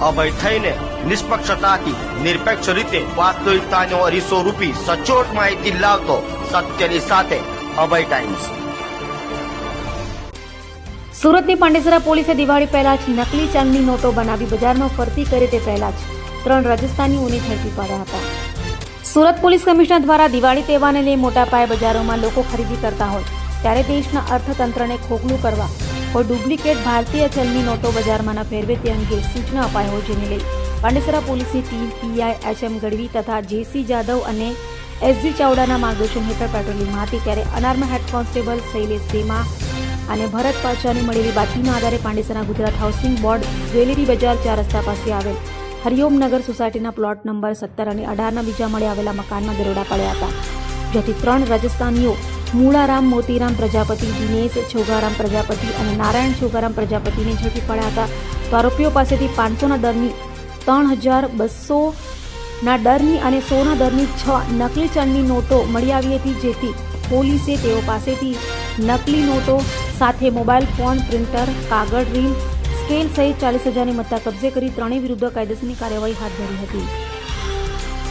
અભય થઈને નિષ્પક્ષતાથી, નિરપેક્ષ રીતે વાસ્તવિકતાનો અરીસો રૂપી સચોટ માહિતી લાવતો સત્યની સાથે અભય ટાઈમ્સ. સુરતની પાંડેસરા પોલીસે દિવાળી પહેલા જ નકલી ચાંદની નોટો બનાવી બજારમાં ફરતી કરે તે પહેલા જ ત્રણ રાજસ્થાનીઓને ઝડપી પાડ્યા હતા. સુરત પોલીસ કમિશનર દ્વારા દિવાળી તહેવારને લઈ મોટા પાયે બજારોમાં લોકો ખરીદી કરતા હોય, ત્યારે દેશના અર્થતંત્રને ખોખલું કરવા કોઈ ડુપ્લિકેટ ભારતીય ચલની નોટો બજારમાં ન ફેરવે તે અંગે સૂચના અપાઈ હોય જેને લઈ પાંડેસરા પોલીસની team, PI H M Gadhvi તથા જેસી જાદવ અને એસજી ચાવડાના માર્ગદર્શન હેઠળ પેટ્રોલિંગમાં હતી ત્યારે અનાર્મ હેડ કોન્સ્ટેબલ શૈલેષ અને ભરત પાછાની મળેલી બાતમીના આધારે Pandesara Gujarat housing board jewellery બજાર ચાર રસ્તા પાસે આવેલ હરિઓમ નગર સોસાયટીના પ્લોટ નંબર સત્તર અને અઢારના બીજા મળે આવેલા મકાનમાં દરોડા પડ્યા હતા, જેથી ત્રણ રાજસ્થાનીઓ મૂળારામ, મોતીરામ પ્રજાપતિ, દિનેશ છોગારામ પ્રજાપતિ અને નારાયણ છોગારામ પ્રજાપતિને ઝડપી પડ્યા હતા. તો આરોપીઓ પાસેથી પાંચસોના દરની ત્રણ હજાર બસોના દરની અને સોના દરની છ નકલી ચણની નોટો મળી આવી હતી, જેથી પોલીસે તેઓ પાસેથી નકલી નોટો સાથે મોબાઈલ ફોન, પ્રિન્ટર, કાગળ રીલ સ્કેલ સહિત ચાલીસ હજારની મત્તા કબજે કરી ત્રણેય વિરુદ્ધ કાયદેસરની કાર્યવાહી હાથ ધરી હતી.